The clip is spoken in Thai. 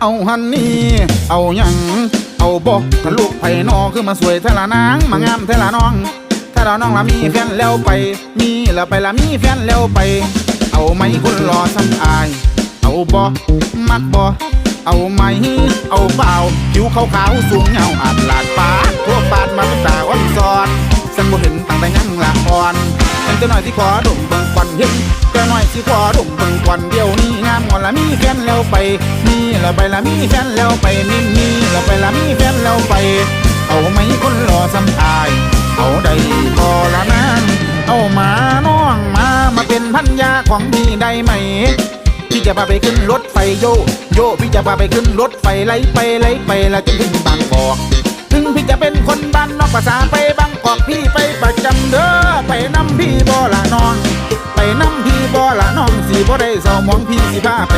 เอาหันนี่ เอาหยัง เอาบอกถ้าลูกไผ่นอคือมาสวยเทละนางมางามเทละน้องถ้าเราน้องละมีแฟนแล้วไป มีล้วไปละมีแฟนแล้วไป เอาไหมคนรอซ้ำอาย เอาบอมักบอเอาไหม เอาเปล่าผิวขาวขาวๆสูงเงาอาดลาดปาดทั่วปาดมาเป็นตาอ่อนซอนสันบ่เห็นตั้งแต่ยังละอ่อนเป็นตัวหน่อยที่ขอดมเบิ่งควันเห็นตัวหน่อยที่ขอดมเบิ่งควันเดียวนี้งามงอนละมี ฟนแล้วไป มีแล้วไปละมีแฟนแล้วไปมีมีแล้วไปละมีแฟนแล้วไป เอาไหมคนรอซ้ำอาย เอาได้พอละนางเอามาน้องมามาเป็นพันยาของพี่ได้ไหมพี่จะพาไปขึ้นรถไฟโยโยพี่จะพาไปขึ้นรถไฟไล่ไปไล่ไปแล้วจนถึงบางกอกถึงพี่จะเป็นคนบ้านนอกภาษาไปบางกอกพี่ไปประจำเด้อไปนำพี่บ่ละน้องไปนำพี่บ่ละน้องสีบ่ได้เศร้ามองพี่สิพาไป